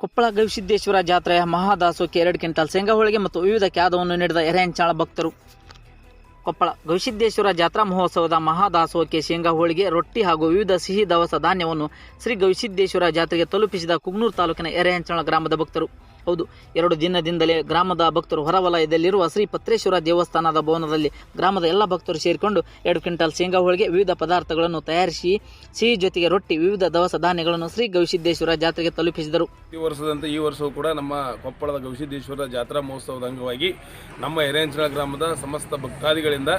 ಕೊಪ್ಪಳ ಗವಿಸಿದ್ದೇಶ್ವರ ಜಾತ್ರೆಯ ಮಹಾದಾಸೋಕೆ ಎರಡು ಕ್ವಿಂಟಾಲ್ ಶೇಂಗಾ ಹೋಳಿಗೆ ಮತ್ತು ವಿವಿಧ ಖ್ಯಾದವನ್ನು ನೀಡಿದ ಎರೆಹಂಚಾಳ ಭಕ್ತರು. ಕೊಪ್ಪಳ ಗವಿಸಿದ್ದೇಶ್ವರ ಜಾತ್ರಾ ಮಹೋತ್ಸವದ ಮಹಾದಾಸೋಕೆ ಶೇಂಗಾ ಹೋಳಿಗೆ ರೊಟ್ಟಿ ಹಾಗೂ ವಿವಿಧ ಸಿಹಿ ದವಸ ಧಾನ್ಯವನ್ನು ಶ್ರೀ ಗವಿಸಿದ್ದೇಶ್ವರ ಜಾತ್ರೆಗೆ ತಲುಪಿಸಿದ ಕುಗ್ನೂರು ತಾಲೂಕಿನ ಎರೆಹಂಚಾಳ ಗ್ರಾಮದ ಭಕ್ತರು. ಹೌದು. ಎರಡು ದಿನದಿಂದಲೇ ಗ್ರಾಮದ ಭಕ್ತರು ಹೊರವಲಯದಲ್ಲಿರುವ ಶ್ರೀ ಪತ್ರೇಶ್ವರ ದೇವಸ್ಥಾನದ ಭವನದಲ್ಲಿ ಗ್ರಾಮದ ಎಲ್ಲ ಭಕ್ತರು ಸೇರಿಕೊಂಡು ಎರಡು ಕ್ವಿಂಟಾಲ್ ಶೇಂಗಾ ಹೋಳಿಗೆ ವಿವಿಧ ಪದಾರ್ಥಗಳನ್ನು ತಯಾರಿಸಿ, ಸಿಹಿ ಜೊತೆಗೆ ರೊಟ್ಟಿ, ವಿವಿಧ ದವಸ ಧಾನ್ಯಗಳನ್ನು ಶ್ರೀ ಗವಿಸಿದ್ದೇಶ್ವರ ಜಾತ್ರೆಗೆ ತಲುಪಿಸಿದರು. ಈ ವರ್ಷದಂತೆ ಈ ವರ್ಷವೂ ಕೂಡ ನಮ್ಮ ಕೊಪ್ಪಳದ ಗವಿಸಿದ್ದೇಶ್ವರ ಜಾತ್ರಾ ಮಹೋತ್ಸವದ ಅಂಗವಾಗಿ ನಮ್ಮ ಎರೆಂಚಳ ಗ್ರಾಮದ ಸಮಸ್ತ ಭಕ್ತಾದಿಗಳಿಂದ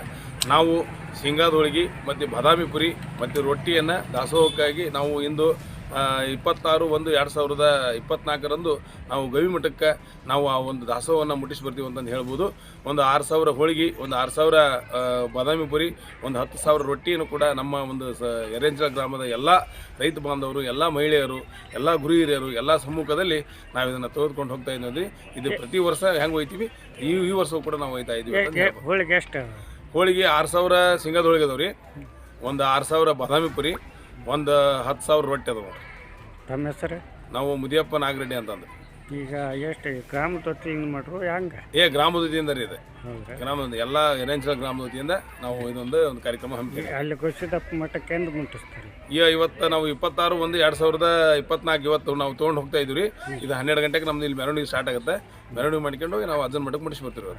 ನಾವು ಶೇಂಗಾದ ಹೋಳಿಗೆ ಮತ್ತು ಬಾದಾಮಿ ಪುರಿ ಮತ್ತು ರೊಟ್ಟಿಯನ್ನು ದಾಸೋಹಕ್ಕಾಗಿ ನಾವು ಇಂದು ಇಪ್ಪತ್ತಾರು ಒಂದು ಎರಡು ಸಾವಿರದ ಇಪ್ಪತ್ನಾಲ್ಕರಂದು ನಾವು ಗವಿಮಠಕ್ಕೆ ನಾವು ಆ ಒಂದು ದಾಸೋಹವನ್ನು ಮುಟ್ಟಿಸಿ ಬರ್ತೀವಿ ಅಂತಂದು ಹೇಳ್ಬೋದು. ಒಂದು ಆರು ಸಾವಿರ ಹೋಳಿಗೆ ಒಂದು ಆರು ಸಾವಿರ ಬಾದಾಮಿ ಪುರಿ ಒಂದು ಹತ್ತು ಸಾವಿರ ರೊಟ್ಟಿಯನ್ನು ಕೂಡ ನಮ್ಮ ಒಂದು ಸ ಎರೆಂಚಳ ಗ್ರಾಮದ ಎಲ್ಲ ರೈತ ಬಾಂಧವರು ಎಲ್ಲ ಮಹಿಳೆಯರು ಎಲ್ಲ ಗುರು ಹಿರಿಯರು ಎಲ್ಲ ಸಮ್ಮುಖದಲ್ಲಿ ನಾವು ಇದನ್ನು ತೆಗೆದುಕೊಂಡು ಹೋಗ್ತಾ ಇದ್ದೀವಿ. ಇದು ಪ್ರತಿ ವರ್ಷ ಹೆಂಗೆ ಹೋಗ್ತೀವಿ ಈ ಈ ವರ್ಷವೂ ಕೂಡ ನಾವು ಹೋಗ್ತಾ ಇದ್ದೀವಿ ಹೋಳಿಗೆ ಎಷ್ಟು? ಹೋಳಿಗೆ ಆರು ಸಾವಿರ ಶೇಂಗಾದ ಹೋಳಿಗೆ ಅದಾವೆ ರೀ ಒಂದು ಆರು ಸಾವಿರ ಬಾದಾಮಿ ಪುರಿ ಒಂದು ಹತ್ತು ಸಾವಿರ ರೊಟ್ಟಿ ಅದಾವ ತಮ್ಮ ಹೆಸರು? ನಾವು ಮುದಿಯಪ್ಪ ನಾಗರೆಡ್ಡಿ ಅಂತಂದು ಈಗ ಎಷ್ಟು ಗ್ರಾಮ ತೊಟ್ಟಿಂಗ್ ಮಾಡ್ರು ಹೆಂಗೆ? ಏ ಗ್ರಾಮದ ವತಿಯಿಂದ ರೀ ಇದು. ಗ್ರಾಮ ಗ್ರಾಮದ ಎಲ್ಲ ಎರೆಂಚಲ ಗ್ರಾಮದ ವತಿಯಿಂದ ನಾವು ಇದೊಂದು ಒಂದು ಕಾರ್ಯಕ್ರಮ ಹಮ್ಮಿದ್ದೀವಿ. ಅಲ್ಲಿ ಕುಸಿದಪ್ಪ ಮಟ್ಟಕ್ಕೆ ಎಂದು ಮುಟ್ಟಿಸ್ತಾರೆ. ಈಗ ಇವತ್ತು ನಾವು ಇಪ್ಪತ್ತಾರು ಒಂದು ಎರಡು ಸಾವಿರದ ಇಪ್ಪತ್ನಾಲ್ಕು ಇವತ್ತು ನಾವು ತೊಗೊಂಡು ಹೋಗ್ತಾ ಇದ್ದೀವಿ ರೀ. ಇದು ಹನ್ನೆರಡು ಗಂಟೆಗೆ ನಮ್ದು ಇಲ್ಲಿ ಮೆರವಣಿಗೆ ಸ್ಟಾರ್ಟ್ ಆಗುತ್ತೆ. ಮೆರವಣಿಗೆ ಮಾಡ್ಕೊಂಡು ಹೋಗಿ ನಾವು ಅದನ್ನ ಮಟ್ಟಕ್ಕೆ ಮುಟ್ಟಿಸಿ ಬರ್ತೀವಿ